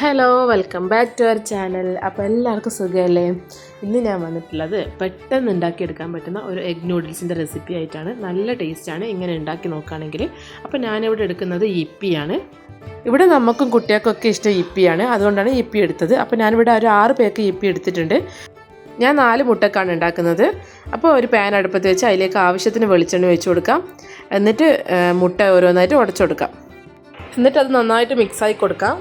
Hello welcome back to our channel അപ്പോൾ എല്ലാവർക്കും സുഖമല്ലേ ഇന്ന് ഞാൻ വന്നിട്ടുള്ളത് പെട്ടെന്ന് ഉണ്ടാക്കിയെടുക്കാൻ പറ്റുന്ന ഒരു എഗ് നൂഡിൽസിന്റെ റെസിപ്പി ആയിട്ടാണ്. നല്ല ടേസ്റ്റാണ് ഇങ്ങനെ ഉണ്ടാക്കി നോക്കുകയാണെങ്കിൽ. അപ്പോൾ ഞാനിവിടെ എടുക്കുന്നത് ഇപ്പിയാണ്. ഇവിടെ നമുക്കും കുട്ടികൾക്കൊക്കെ ഇഷ്ടം ഇപ്പിയാണ്. അതുകൊണ്ടാണ് ഇപ്പി എടുത്തത്. അപ്പോൾ ഞാനിവിടെ ഒരു ആറ് പേക്ക് ഇപ്പി എടുത്തിട്ടുണ്ട്. ഞാൻ നാല് മുട്ടക്കാണ് ഉണ്ടാക്കുന്നത്. അപ്പോൾ ഒരു പാൻ അടുപ്പത്ത് വെച്ച് അതിലേക്ക് ആവശ്യത്തിന് വെളിച്ചെണ്ണ വെച്ച് കൊടുക്കാം. എന്നിട്ട് മുട്ട ഓരോന്നായിട്ട് ഉടച്ചു കൊടുക്കാം. എന്നിട്ട് അത് നന്നായിട്ട് മിക്സായി കൊടുക്കാം.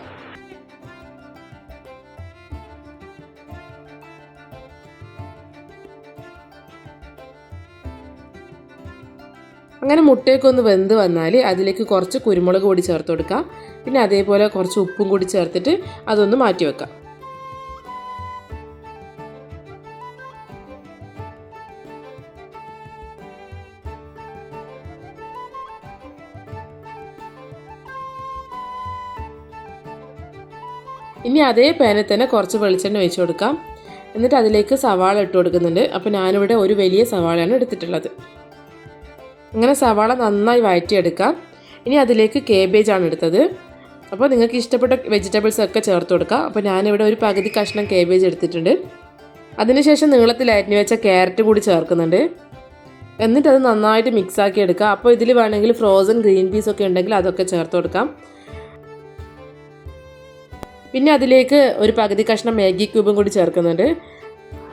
അങ്ങനെ മുട്ടയൊക്കെ ഒന്ന് വെന്ത് വന്നാൽ അതിലേക്ക് കുറച്ച് കുരുമുളക് പൊടി ചേർത്ത് കൊടുക്കാം പിന്നെ അതേപോലെ കുറച്ച് ഉപ്പും കൂടി ചേർത്തിട്ട് അതൊന്ന് മാറ്റി വെക്കാം ഇനി അതേ പാനിൽ തന്നെ കുറച്ച് വെളിച്ചെണ്ണ ഒഴിച്ച് കൊടുക്കാം. എന്നിട്ട് അതിലേക്ക് സവാള ഇട്ട് കൊടുക്കുന്നുണ്ട്. അപ്പോൾ ഞാനിവിടെ ഒരു വലിയ സവാളയാണ് എടുത്തിട്ടുള്ളത്. അങ്ങനെ സവാള നന്നായി വഴറ്റിയെടുക്കാം ഇനി അതിലേക്ക് കേബേജ് ആണ് എടുത്തത്. അപ്പോൾ നിങ്ങൾക്ക് ഇഷ്ടപ്പെട്ട വെജിറ്റബിൾസ് ഒക്കെ ചേർത്ത് കൊടുക്കാം അപ്പോൾ ഞാനിവിടെ ഒരു പകുതി കഷ്ണം കേബേജ് എടുത്തിട്ടുണ്ട്. അതിനുശേഷം നീളത്തിൽ അരിഞ്ഞു വെച്ച ക്യാരറ്റ് കൂടി ചേർക്കുന്നുണ്ട്. എന്നിട്ട് അത് നന്നായിട്ട് മിക്സ് ആക്കി എടുക്കുക. അപ്പോൾ ഇതിൽ വേണമെങ്കിൽ ഫ്രോസൺ ഗ്രീൻ പീസ് ഒക്കെ ഉണ്ടെങ്കിൽ അതൊക്കെ ചേർത്ത് കൊടുക്കാം. പിന്നെ അതിലേക്ക് ഒരു പകുതി കഷ്ണം മാഗി ക്യൂബും കൂടി ചേർക്കുന്നുണ്ട്.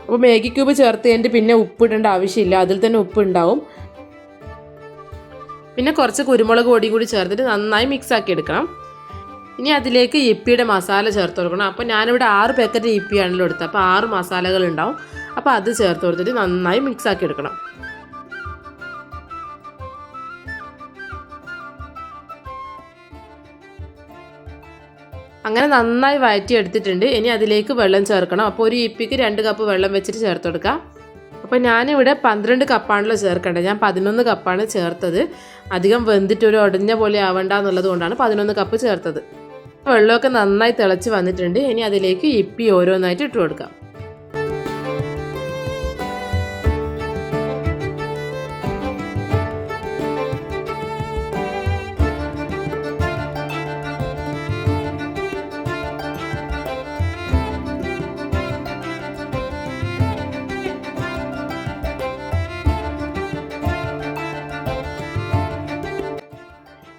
അപ്പോൾ മാഗി ക്യൂബ് ചേർത്ത് കഴിഞ്ഞിട്ട് പിന്നെ ഉപ്പ് ഇടേണ്ട ആവശ്യമില്ല. അതിൽ തന്നെ ഉപ്പ് ഉണ്ടാവും. പിന്നെ കുറച്ച് കുരുമുളക് പൊടിയും കൂടി ചേർത്തിട്ട് നന്നായി മിക്സ് ആക്കി എടുക്കണം. ഇനി അതിലേക്ക് ഇപ്പിയുടെ മസാല ചേർത്ത് കൊടുക്കണം. അപ്പോൾ ഞാനിവിടെ ആറ് പാക്കറ്റ് ഇപ്പിയാണല്ലോ എടുത്തത്. അപ്പോൾ ആറ് മസാലകൾ ഉണ്ടാവും. അപ്പോൾ അത് ചേർത്ത് കൊടുത്തിട്ട് നന്നായി മിക്സ് ആക്കി എടുക്കണം. അങ്ങനെ നന്നായി വഴറ്റി എടുത്തിട്ടുണ്ട് ഇനി അതിലേക്ക് വെള്ളം ചേർക്കണം. അപ്പോൾ ഒരു ഇപ്പിക്ക് രണ്ട് കപ്പ് വെള്ളം വെച്ചിട്ട് ചേർത്ത് കൊടുക്കാം. അപ്പോൾ ഞാനിവിടെ പന്ത്രണ്ട് കപ്പാണല്ലോ ചേർക്കേണ്ടത്. ഞാൻ പതിനൊന്ന് കപ്പാണ് ചേർത്തത്. അധികം വെന്തിട്ട് ഒരു ഉടഞ്ഞ പോലെ ആവണ്ട എന്നുള്ളത് കൊണ്ടാണ് പതിനൊന്ന് കപ്പ് ചേർത്തത്. വെള്ളമൊക്കെ നന്നായി തിളച്ച് വന്നിട്ടുണ്ട്. ഇനി അതിലേക്ക് ഇപ്പി ഓരോന്നായിട്ട് ഇട്ട് കൊടുക്കാം.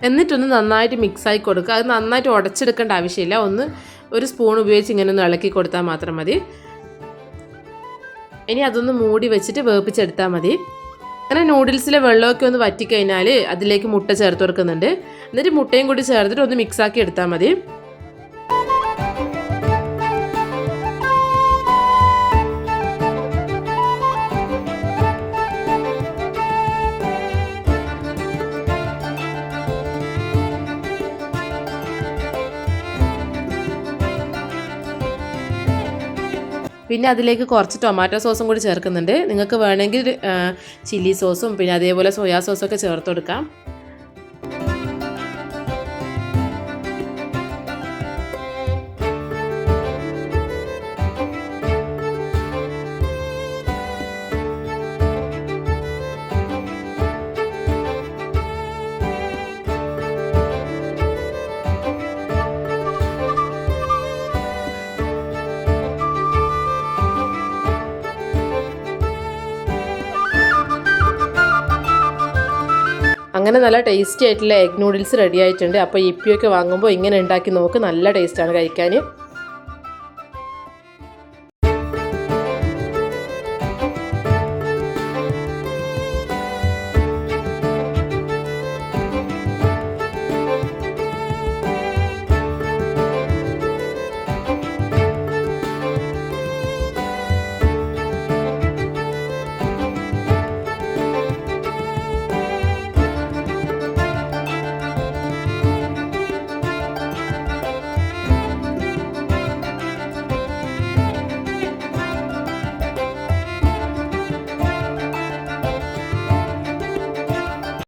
എന്നിട്ടൊന്ന് നന്നായിട്ട് മിക്സായി കൊടുക്കുക. അത് നന്നായിട്ട് ഉടച്ചെടുക്കേണ്ട ആവശ്യമില്ല. ഒന്ന് ഒരു സ്പൂൺ ഉപയോഗിച്ച് ഇങ്ങനെ ഒന്ന് ഇളക്കി കൊടുത്താൽ മാത്രം മതി. ഇനി അതൊന്ന് മൂടി വെച്ചിട്ട് വേപ്പിച്ചെടുത്താൽ മതി. അങ്ങനെ നൂഡിൽസിലെ വെള്ളമൊക്കെ ഒന്ന് വറ്റിക്കഴിഞ്ഞാൽ അതിലേക്ക് മുട്ട ചേർത്ത് കൊടുക്കുന്നുണ്ട്. എന്നിട്ട് മുട്ടയും കൂടി ചേർത്തിട്ട് ഒന്ന് മിക്സാക്കി എടുത്താൽ മതി. പിന്നെ അതിലേക്ക് കുറച്ച് ടൊമാറ്റോ സോസും കൂടി ചേർക്കുന്നുണ്ട്. നിങ്ങൾക്ക് വേണമെങ്കിൽ ചില്ലി സോസും പിന്നെ അതേപോലെ സോയാ സോസൊക്കെ ചേർത്ത് കൊടുക്കാം. അങ്ങനെ നല്ല ടേസ്റ്റി ആയിട്ടുള്ള എഗ് നൂഡിൽസ് റെഡി ആയിട്ടുണ്ട്. അപ്പോൾ ഇപ്പിയൊക്കെ വാങ്ങുമ്പോൾ ഇങ്ങനെ ഉണ്ടാക്കി നോക്ക് നല്ല ടേസ്റ്റാണ് കഴിക്കാൻ.